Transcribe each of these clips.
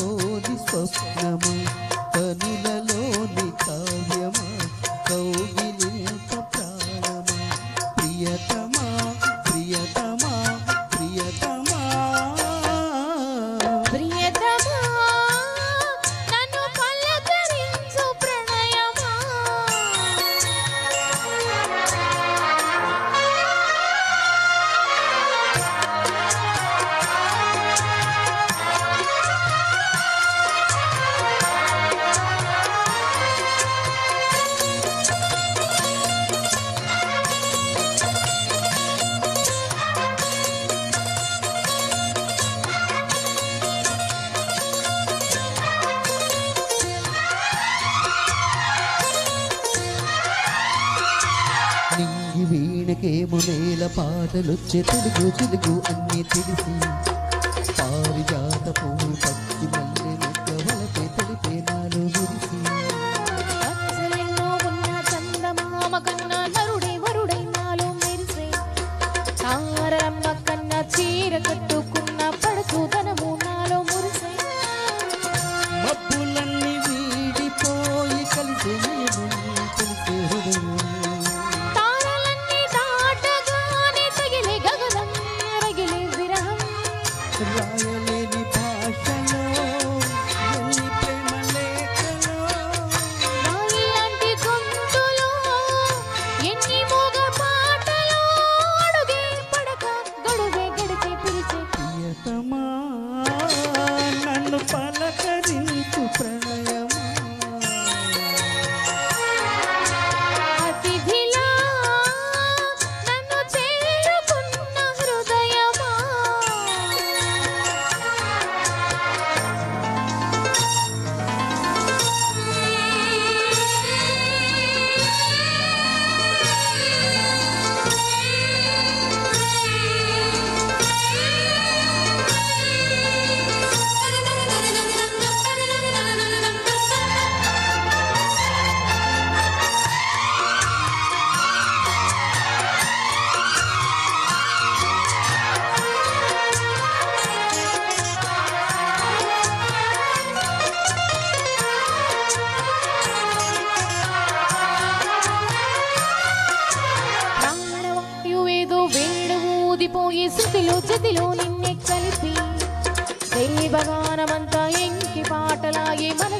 కలలోని స్వప్నమా? కనులలోని కావ్యమా? కౌగి మనకేమో నేల పాటలొచ్చే తెలుగు తెలుగు అన్నీ తెలిసి. పారిజాత పువ్వు పచ్చి మల్లె మొక్క తెలిపే నాలో మురిసి I am. ఈ శృతిలో చతిలో నిన్నే కలిపి దైవగానమంతా ఎంకి పాటలాగి మన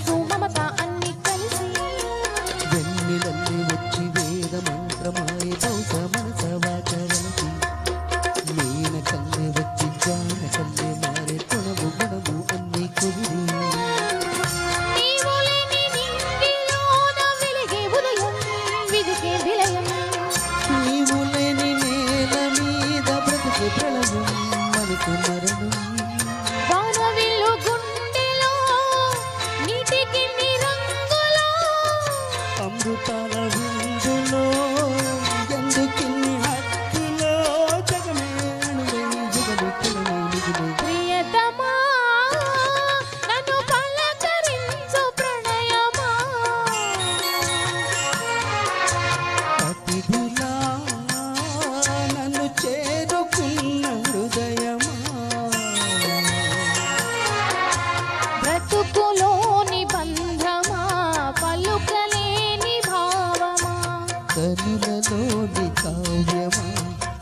కనులలోని కావ్యమా?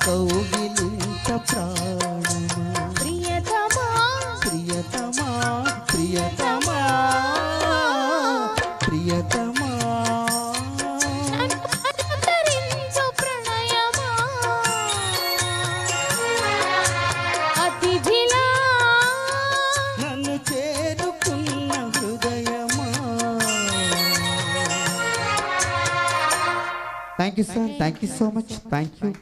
కౌగిలింత ప్రాణమా? ప్రియతమా? ప్రియతమా? ప్రియతమా? ప్రియతమా? you, sir. Thank you so much. Thank you.